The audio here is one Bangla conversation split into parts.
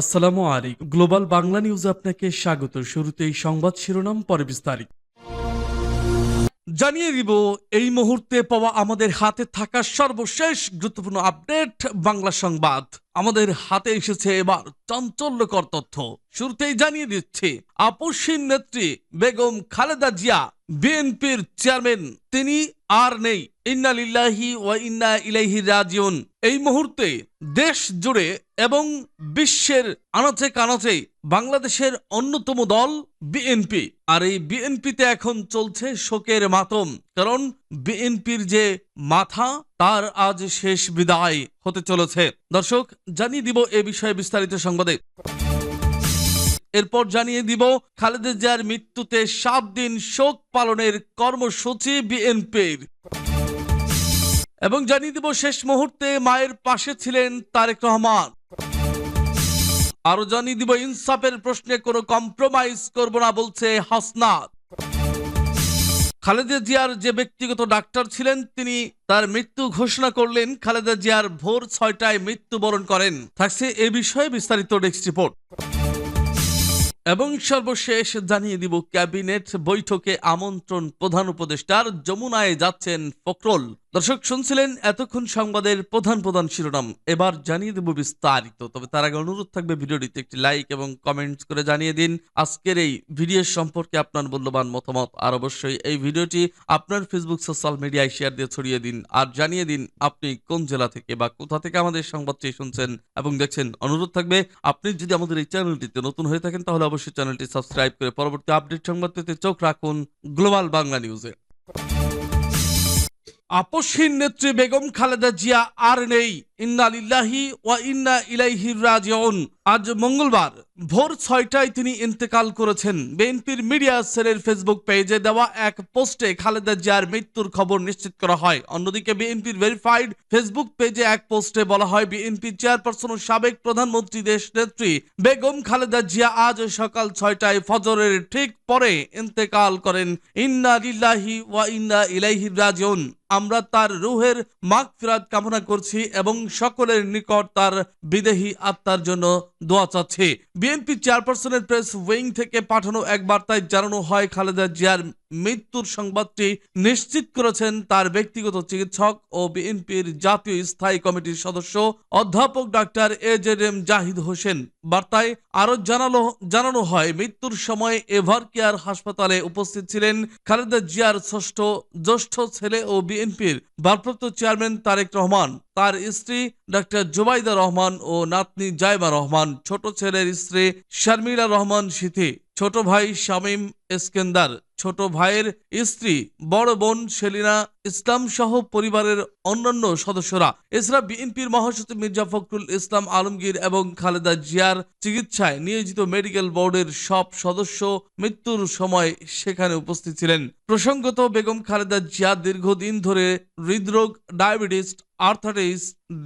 আসসালামু আলাইকুম। গ্লোবাল বাংলা নিউজে আপনাকে স্বাগত। শুরুতেই সংবাদ শিরোনাম, পরে বিস্তারিত। জানিয়ে দিব, এই মুহূর্তে পাওয়া আমাদের হাতে থাকা সর্বশেষ গুরুত্বপূর্ণ আপডেট, বাংলা সংবাদ। আমাদের হাতে এসেছে এবার চাঞ্চল্যকর তথ্য। শুরুতেই জানিয়ে দিচ্ছি আপসীন নেত্রী বেগম খালেদা জিয়া, বিএনপির চেয়ারম্যান, তিনি আর নেই। ইন্না লিল্লাহি ওয়া ইন্না ইলাইহি রাজিউন। এই মুহূর্তে দেশ জুড়ে এবং বিশ্বের আনাচে কানাচে বাংলাদেশের অন্যতম দল বিএনপি। আর এই বিএনপিতে এখন চলছে শোকের মাতম, কারণ বিএনপির যে মাথা, তার আজ শেষ বিদায় হতে চলেছে। দর্শক, জানিয়ে দিব এ বিষয়ে বিস্তারিত সংবাদে। এরপর জানিয়ে দিব, খালেদা জিয়ার মৃত্যুতে সাত দিন শোক পালনের কর্মসূচি বিএনপির। এবং জানিয়ে দিব, শেষ মুহূর্তে মায়ের পাশে ছিলেন তারেক রহমান। আরও জানিয়ে দিব, ইনসাফের প্রশ্নে কোনো কম্প্রোমাইজ করব না বলছে হাসনাত। খালেদা জিয়ার যে ব্যক্তিগত ডাক্তার ছিলেন, তিনি তার মৃত্যু ঘোষণা করলেন। খালেদা জিয়ার ভোর ছয়টায় মৃত্যুবরণ করেন। থাকছে এ বিষয়ে বিস্তারিত ডেস্ক রিপোর্ট। এবং সর্বশেষ জানিয়ে দিব, ক্যাবিনেট বৈঠকে আমন্ত্রণ প্রধান উপদেষ্টার, যমুনায় যাচ্ছেন ফখরুল। দর্শক, শুনছিলেন এতক্ষণ সংবাদের প্রধান প্রধান শিরোনাম। এবার জানিয়ে দেব বিস্তারিত। তবে তার আগে অনুরোধ থাকবে ভিডিওটিতে একটি লাইক এবং কমেন্টস করে জানিয়ে দিন। আজকের এই ভিডিও সম্পর্কে আপনার মূল্যবান মতামত, আর অবশ্যই এই ভিডিওটি আপনার ফেসবুক সোশ্যাল মিডিয়ায় শেয়ার দিয়ে ছড়িয়ে দিন। আর জানিয়ে দিন আপনি কোন জেলা থেকে বা কোথা থেকে আমাদের সংবাদটি শুনছেন। এবং দেখছেন, অনুরোধ থাকবে, আপনি যদি আমাদের এই চ্যানেলটিতে নতুন হয়ে থাকেন, তাহলে অবশ্যই চ্যানেলটি সাবস্ক্রাইব করে পরবর্তী আপডেট সংবাদ পেতে চোখ রাখুন গ্লোবাল বাংলা নিউজে আপসহীন নেত্রী বেগম খালেদা জিয়া আর নেই। ইন্না লিল্লাহি ওয়া ইন্না ইলাইহি রাজিউন। আজ মঙ্গলবার। ভোর ছয়টায় তিনি ইন্তেকাল করেছেন। বিএনপির মিডিয়া সেলের ফেসবুক পেজে দেওয়া এক পোস্টে খালেদা জিয়ার মৃত্যুর খবর নিশ্চিত করা হয়। অন্যদিকে বিএনপির ভেরিফাইড ফেসবুক পেজে এক পোস্টে বলা হয় বিএনপির চেয়ারপারসন ও সাবেক প্রধানমন্ত্রী দেশ নেত্রী বেগম খালেদা জিয়া আজ সকাল ছয়টায় ফজরের ঠিক পরে ইন্তেকাল করেন। ইন্না লিল্লাহি ওয়া ইন্না ইলাইহি রাজিউন। আমরা তার রুহের মাগফিরাত কামনা করছি এবং সকলের নিকট তার বিদেহী আত্মার জন্য দোয়া চাচ্ছি। বিএনপি চেয়ারপারসনের প্রেস উইং থেকে পাঠানো এক বার্তায় জানানো হয় খালেদা জিয়ার মৃত্যুর সংবাদটি নিশ্চিত করেছেন তার ব্যক্তিগত চিকিৎসক ও বিএনপির জাতীয় স্থায়ী কমিটির সদস্য অধ্যাপক doctor A Z M Zahid Hossain. বার্তায় আরও জানালো, জানানো হয়, মৃত্যুর সময় এভার কেয়ার হাসপাতালে উপস্থিত ছিলেন খালেদা জিয়ার ষষ্ঠ, জ্যেষ্ঠ ছেলে ও বিএনপির ভারপ্রাপ্ত চেয়ারম্যান তারেক রহমান, তার স্ত্রী ডাক্তার জুবাইদা রহমান ও নাতনি জাইবা রহমান, ছোট ছেলের স্ত্রী শারমিলা রহমান সিথি। ছোট ভাই শামীম এসকেন্দার ছোট ভাইয়ের স্ত্রী বড় বোন সেলিনা ইসলাম সহ পরিবারের অন্যান্য সদস্যরা। এছাড়া বিএনপির মহাসচিব মির্জা ফখরুল ইসলাম আলমগীর এবং খালেদা জিয়ার চিকিৎসায় নিয়োজিত মেডিকেল বোর্ডের সব সদস্য মৃত্যুর সময় সেখানে উপস্থিত ছিলেন। প্রসঙ্গত বেগম খালেদা জিয়া দীর্ঘদিন ধরে হৃদরোগ, ডায়াবেটিস, আর্থারাইটিস,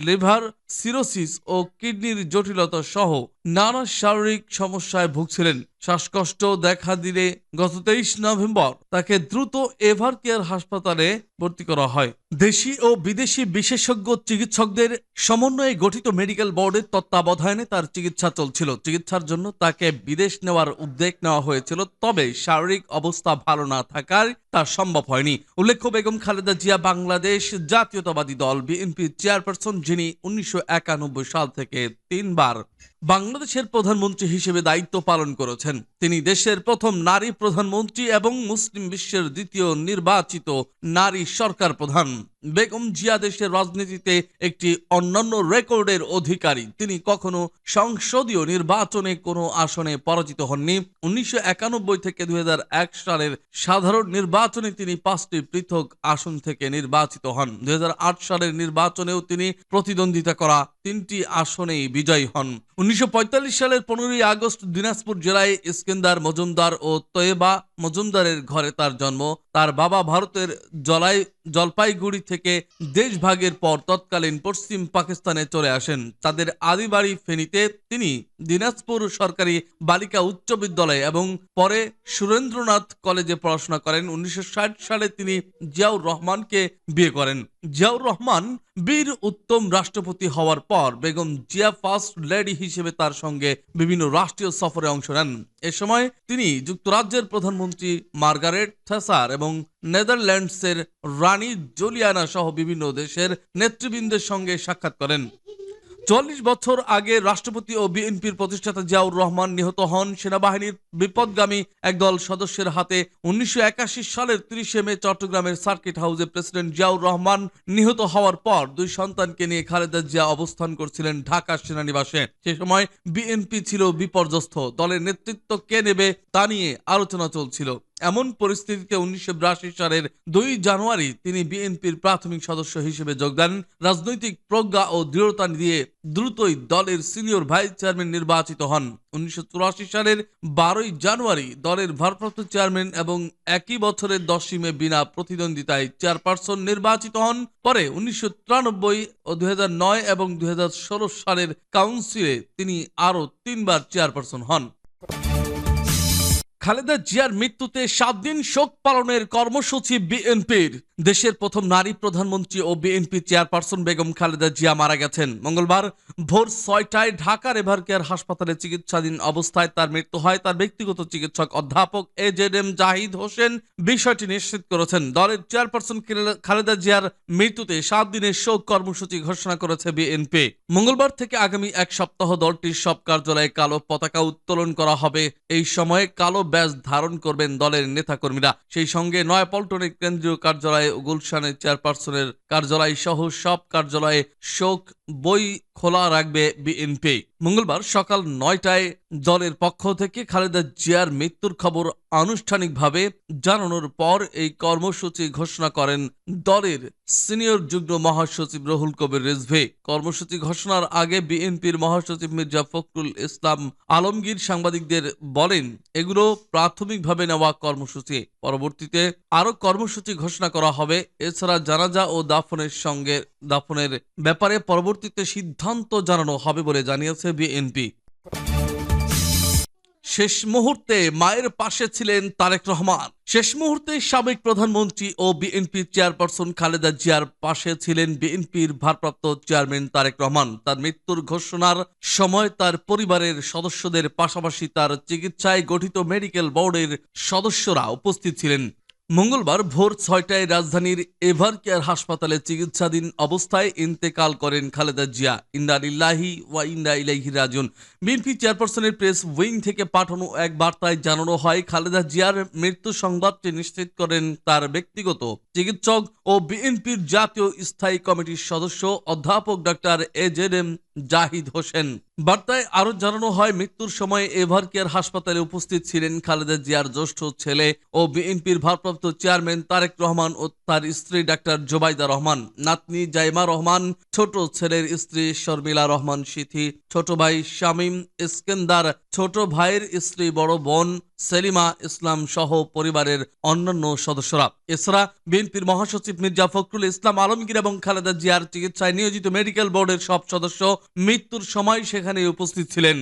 লিভার সিরোসিস ও কিডনির জটিলতা সহ নানা শারীরিক সমস্যায় ভুগছিলেন। শ্বাসকষ্ট দেখা দিলে গত তেইশ নভেম্বর তাকে দ্রুত এভার কেয়ার হাসপাতালে ভর্তি করা হয়। দেশি ও বিদেশি বিশেষজ্ঞ চিকিৎসকদের সমন্বয়ে গঠিত মেডিকেল বোর্ডের তত্ত্বাবধানে তার চিকিৎসা চলছিল। চিকিৎসার জন্য তাকে বিদেশ নেওয়ার উদ্যোগ নেওয়া হয়েছিল, তবে শারীরিক অবস্থা ভালো না থাকায় তা সম্ভব হয়নি। উল্লেখ্য, বেগম খালেদা জিয়া বাংলাদেশ জাতীয়তাবাদী দল, বিএনপির চেয়ারপারসন, যিনি উনিশশো একানব্বই সাল থেকে তিনবার বাংলাদেশের প্রধানমন্ত্রী হিসেবে দায়িত্ব পালন করেছেন। তিনি দেশের প্রথম নারী প্রধানমন্ত্রী এবং মুসলিম বিশ্বের দ্বিতীয় নির্বাচিত নারী সরকার প্রধান। বেগম জিয়া দেশের রাজনীতিতে একটি অন্যান্য রেকর্ডের অধিকারী। তিনি কখনো সংসদীয় নির্বাচনে কোনো আসনে পরাজিত হননি। উনিশশো একানব্বই থেকে দুই হাজার এক সালের সাধারণ নির্বাচনে তিনি পাঁচটি পৃথক আসন থেকে নির্বাচিত হন। দুই হাজার আট সালের নির্বাচনেও তিনি প্রতিদ্বন্দ্বিতা করা তিনটি আসনেই বিজয়ী হন। উনিশশো পঁয়তাল্লিশ সালের পনেরোই আগস্ট দিনাজপুর জেলায় ইস্কেন্দার মজুমদার ও তয়েবা মজুমদারের ঘরে তার জন্ম। তার বাবা ভারতের জলাই, জলপাইগুড়ি থেকে দেশভাগের পর তৎকালীন পশ্চিম পাকিস্তানে চলে আসেন। তাদের আদি বাড়ি ফেনীতে। তিনি দিনাজপুর সরকারি বালিকা উচ্চ বিদ্যালয় এবং পরে সুরেন্দ্রনাথ কলেজে পড়াশোনা করেন। উনিশশো ষাট সালে তিনি জিয়াউর রহমানকে বিয়ে করেন। জিয়াউর রহমান বীর উত্তম রাষ্ট্রপতি হওয়ার পর বেগম জিয়া ফার্স্ট লেডি হিসেবে তার সঙ্গে বিভিন্ন রাষ্ট্রীয় সফরে অংশ নেন। এ সময় তিনি যুক্তরাজ্যের প্রধানমন্ত্রী মার্গারেট থেসার এবং নেদারল্যান্ডসের রানী জোলিয়ানা সহ বিভিন্ন দেশের নেতৃবৃন্দের সঙ্গে সাক্ষাৎ করেন। চল্লিশ বছর আগে রাষ্ট্রপতি ও বিএনপির প্রতিষ্ঠাতা জিয়াউর রহমান নিহত হন। সেনাবাহিনীর বিপদগামী একদল সদস্যের হাতে উনিশশো একাশি সালের তিরিশে মে চট্টগ্রামের সার্কিট হাউসে প্রেসিডেন্ট জিয়াউর রহমান নিহত হওয়ার পর দুই সন্তানকে নিয়ে খালেদা জিয়া অবস্থান করছিলেন ঢাকা সেনানিবাসে। সে সময় বিএনপি ছিল বিপর্যস্ত। দলের নেতৃত্ব কে নেবে তা নিয়ে আলোচনা চলছিল। এমন পরিস্থিতিতে উনিশশো বিরাশি সালের দুই জানুয়ারি তিনি বিএনপির প্রাথমিক সদস্য হিসেবে যোগ দেন। রাজনৈতিক প্রজ্ঞা ও দৃঢ়তা দিয়ে দ্রুতই দলের সিনিয়র ভাইস চেয়ারম্যান নির্বাচিত হন। উনিশশো চুরাশি সালের বারোই জানুয়ারি দলের ভারপ্রাপ্ত চেয়ারম্যান এবং একই বছরের দশই মে বিনা প্রতিদ্বন্দ্বিতায় চেয়ারপারসন নির্বাচিত হন। পরে উনিশশো তিরানব্বই ও দুই হাজার নয় এবং দুই হাজার ষোলো সালের কাউন্সিলে তিনি আরও তিনবার চেয়ারপারসন হন। খালেদা জিয়ার মৃত্যুতে সাত দিন শোক পালনের কর্মসূচি বিএনপির। দেশের প্রথম নারী প্রধানমন্ত্রী ও বিএনপি চেয়ারপারসন বেগম খালেদা জিয়া মারা গেছেন। মঙ্গলবার ভোর ছয়টায় ঢাকার এভার কেয়ার হাসপাতালে চিকিৎসাধীন অবস্থায় তার মৃত্যু হয়। তার ব্যক্তিগত চিকিৎসক অধ্যাপক A Z M Zahid Hossain বিষয়টি নিশ্চিত করেছেন। দলের চেয়ারপারসন খালেদা জিয়ার মৃত্যুতে সাত দিনের শোক কর্মসূচি ঘোষণা করেছে বিএনপি। মঙ্গলবার থেকে আগামী এক সপ্তাহ দলটির সব কার্যালয়ে কালো পতাকা উত্তোলন করা হবে। এই সময়ে কালো ব্যাজ ধারণ করবেন দলের নেতাকর্মীরা। সেই সঙ্গে নয়াপল্টনের কেন্দ্রীয় কার্যালয়ে গুলশানের চেয়ারপারসনের কার্যালয় সহ সব কার্যালয়ে শোক বই খোলা রাখবে বিএনপি মঙ্গলবার সকাল নয়টায় দলের পক্ষ থেকে খালেদা জিয়ার মৃত্যুর খবর আনুষ্ঠানিকভাবে জানানোর পর এই কর্মসূচি ঘোষণা করেন দলের সিনিয়র যুগ্ম মহাসচিব রহুল কবির রিজভি। কর্মসূচি ঘোষণার আগে বিএনপির মহাসচিব মির্জা ফখরুল ইসলাম আলমগীর সাংবাদিকদের বলেন, এগুলো প্রাথমিকভাবে নেওয়া কর্মসূচি। পরবর্তীতে আরও কর্মসূচি ঘোষণা করা হবে। এছাড়া জানাজা ও দাফনের সঙ্গে, দাফনের ব্যাপারে পরবর্তীতে সিদ্ধান্ত জানানো হবে বলে জানিয়েছে বিএনপি। শেষ মুহূর্তে মায়ের পাশে ছিলেন তারেক রহমান। শেষ মুহূর্তে সাবেক প্রধানমন্ত্রী ও বিএনপির চেয়ারপারসন খালেদা জিয়ার পাশে ছিলেন বিএনপির ভারপ্রাপ্ত চেয়ারম্যান তারেক রহমান। তার মৃত্যুর ঘোষণার সময় তার পরিবারের সদস্যদের পাশাপাশি তার চিকিৎসায় গঠিত মেডিকেল বোর্ডের সদস্যরা উপস্থিত ছিলেন। মঙ্গলবার ভোর ছয়টায় রাজধানীর এভার কেয়ার হাসপাতালে চিকিৎসাধীন অবস্থায় ইন্তেকাল করেন খালেদা জিয়া। ইন্না লিল্লাহি ওয়া ইন্না ইলাইহি রাজিউন। বিএনপি চেয়ারপারসনের প্রেস উইং থেকে পাঠানো এক বার্তায় জানানো হয়, খালেদা জিয়ার মৃত্যু সংবাদটি নিশ্চিত করেন তার ব্যক্তিগত চিকিৎসক ও বিএনপির জাতীয় স্থায়ী কমিটির সদস্য অধ্যাপক doctor A Z M Zahid Hossain. বার্তায় আরও জানানো হয়, মৃত্যুর সময় এভার কেয়ার হাসপাতালে উপস্থিত ছিলেন খালেদা জিয়ার জ্যেষ্ঠ ছেলে ও বিএনপির ভারপ্রাপ্ত চেয়ারম্যান তারেক রহমান ও তার স্ত্রী ডাক্তার জোবাইদা রহমান, নাতনি জাইমা রহমান, ছোট ছেলের স্ত্রী শর্মিলা রহমান সিথি, ছোট ভাই শামীম ইস্কেন্দার, ছোট ভাইয়ের স্ত্রী বড় বোন সেলিমা ইসলাম সহ পরিবারের অন্যান্য সদস্যরা। এছাড়া বিএনপির মহাসচিব মির্জা ফখরুল ইসলাম আলমগীর এবং খালেদা জিয়ার চিকিৎসায় নিয়োজিত মেডিকেল বোর্ডের সব সদস্য মৃত্যুর সময় সেখানে উপস্থিত ছিলেন।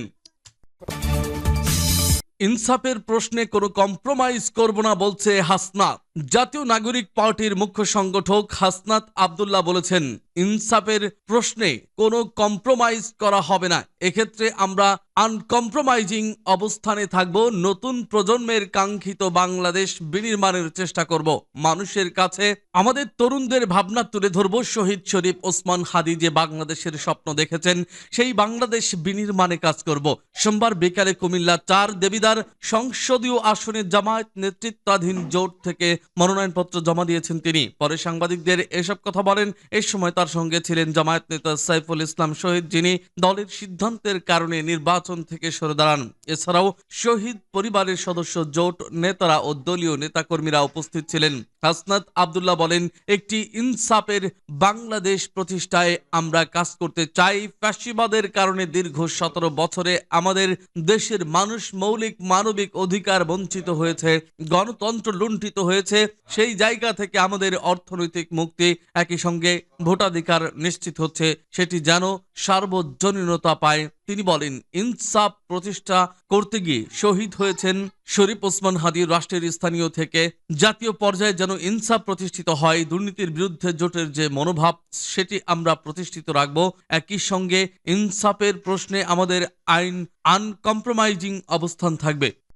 ইনসাফের প্রশ্নে কোনো কম্প্রোমাইজ করব না বলছে হাসনাত। জাতীয় নাগরিক পার্টির মুখ্য সংগঠক হাসনাত আবদুল্লাহ বলেছেন, ইনসাফের প্রশ্নে কোনো কম্প্রোমাইজ করা হবে না। এক্ষেত্রে আমরা আনকম্প্রোমাইজিং অবস্থানে থাকব, নতুন প্রজন্মের কাঙ্ক্ষিত বাংলাদেশ বিনির্মাণের চেষ্টা করব। মানুষের কাছে আমাদের তরুণদের ভাবনা তুলে ধরব, শহীদ শরীফ ওসমান হাদি যে বাংলাদেশের স্বপ্ন দেখেছেন, সেই বাংলাদেশ বিনির্মাণে কাজ করব। সোমবার বিকালে কুমিল্লা চার দেবিদার সংসদীয় আসনে জামায়াত নেতৃত্বাধীন জোট থেকে মনোনয়নপত্র জমা দিয়েছেন তিনি। পরে সাংবাদিকদের এসব কথা বলেন। এই সময় তার সঙ্গে ছিলেন জামায়াত নেতা সাইফুল ইসলাম শহীদ, যিনি দলের সিদ্ধান্তের কারণে নির্বাচন থেকে সরে দাঁড়ান। এছাড়াও শহীদ পরিবারের সদস্য জোট নেতারা ও দলীয় নেতাকর্মীরা উপস্থিত ছিলেন। হাসনাত আবদুল্লাহ বলেন, একটি ইনসাফের বাংলাদেশ প্রতিষ্ঠায় আমরা কাজ করতে চাই। ফ্যাসিবাদের কারণে দীর্ঘ সতেরো বছরে আমাদের দেশের মানুষ মৌলিক মানবিক অধিকার বঞ্চিত হয়েছে, গণতন্ত্র লুণ্ঠিত হয়েছে। সেই জায়গা থেকে আমাদের অর্থনৈতিক মুক্তি একই সঙ্গে ভোটাধিকার নিশ্চিত হচ্ছে, সেটি যেন সার্বজনীনতা পায়। তিনি বলেন, ইনসাফ প্রতিষ্ঠা করতে গিয়ে শহীদ হয়েছেন শরীফ ওসমান হাদি রাষ্ট্রের স্থানীয় থেকে। জাতীয় পর্যায়ে ইনসাফ প্রতিষ্ঠিত হয়, দুর্নীতির বিরুদ্ধে জোটের যে মনোভাব, সেটি আমরা প্রতিষ্ঠিত রাখব। একই সঙ্গে ইনসাফের প্রশ্নে আমাদের আইন আনকম্প্রোমাইজিং অবস্থান থাকবে।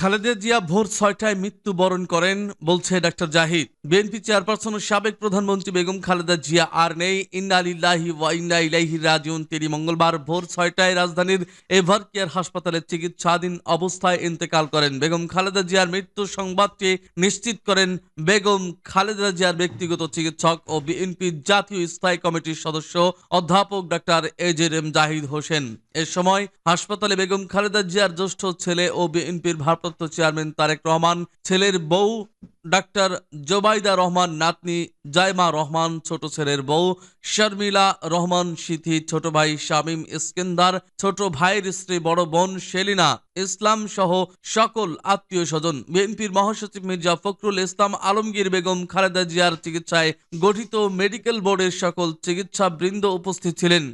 খালেদা জিয়া ভোর ছয়টায় মৃত্যুবরণ করেন, বলছে ডাক্তার জাহিদ। বিএনপি চেয়ারপারসন ও সাবেক প্রধানমন্ত্রী বেগম খালেদা জিয়া আর নেই। ইন্না আলিল্লাহি ওয়া ইন্না ইলাইহি রাজিউন। তিনি মঙ্গলবার ভোর ছয়টায় রাজধানীর এভার কেয়ার হাসপাতালে চিকিৎসাধীন অবস্থায় ইন্তেকাল করেন। বেগম খালেদা জিয়ার মৃত্যু সংবাদটি নিশ্চিত করেন বেগম খালেদা জিয়ার ব্যক্তিগত চিকিৎসক ও বিএনপির জাতীয় স্থায়ী কমিটির সদস্য অধ্যাপক ডাক্তার এজের এম জাহিদ হোসেন। এ সময় হাসপাতালে বেগম খালেদা জিয়ার জ্যেষ্ঠ ছেলে ও বিএনপির ভারপ্রাপ্ত চেয়ারম্যান তারেক রহমান, ছেলের বউ ডাক্তার জোবাইদা রহমান, নাতনি জায়মা রহমান, ছোট ছেলের বউ শর্মিলা রহমান, সিথি ছোট ভাই শামীম ইস্কেন্দার, ছোট ভাইয়ের স্ত্রী বড় বোন সেলিনা ইসলাম সহ সকল আত্মীয় স্বজন। বিএনপির মহাসচিব মির্জা ফখরুল ইসলাম, আলমগীর বেগম, খালেদা জিয়ার চিকিৎসায় গঠিত মেডিকেল বোর্ডের সকল চিকিৎসা বৃন্দ উপস্থিত ছিলেন।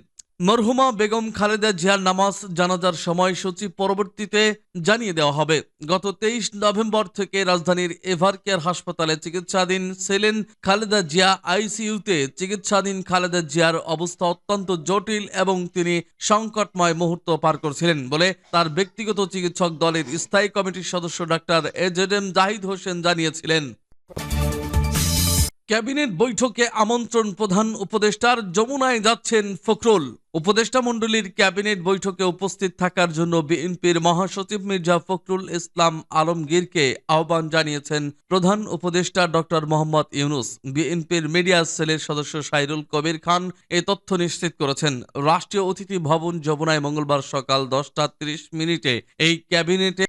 মরহুমা বেগম খালেদা জিয়ার নামাজ জানাজার সময়সূচি পরবর্তীতে জানিয়ে দেওয়া হবে। গত তেইশ নভেম্বর থেকে রাজধানীর এভার কেয়ার হাসপাতালে চিকিৎসাধীন ছিলেন খালেদা জিয়া। আইসিইউতে চিকিৎসাধীন খালেদা জিয়ার অবস্থা অত্যন্ত জটিল এবং তিনি সংকটময় মুহূর্ত পার করছিলেন বলে তার ব্যক্তিগত চিকিৎসক দলের স্থায়ী কমিটির সদস্য doctor AZ M Zahid Hossain জানিয়েছিলেন। ক্যাবিনেট বৈঠকে আমন্ত্রণ প্রধান উপদেষ্টার যমুনায় যাচ্ছেন ফখরুল। উপদেষ্টা মণ্ডলীর ক্যাবিনেট বৈঠকে উপস্থিত থাকার জন্য বিএনপির মহাসচিব মির্জা ফখরুল ইসলাম আলমগীরকে আহ্বান জানিয়েছেন প্রধান উপদেষ্টা ডক্টর মোহাম্মদ ইউনুস। বিএনপির মিডিয়া সেলের সদস্য সাইরুল কবির খান এ তথ্য নিশ্চিত করেছেন। রাষ্ট্রীয় অতিথি ভবন যমুনায় মঙ্গলবার সকাল দশটা ত্রিশ মিনিটে এই ক্যাবিনেটে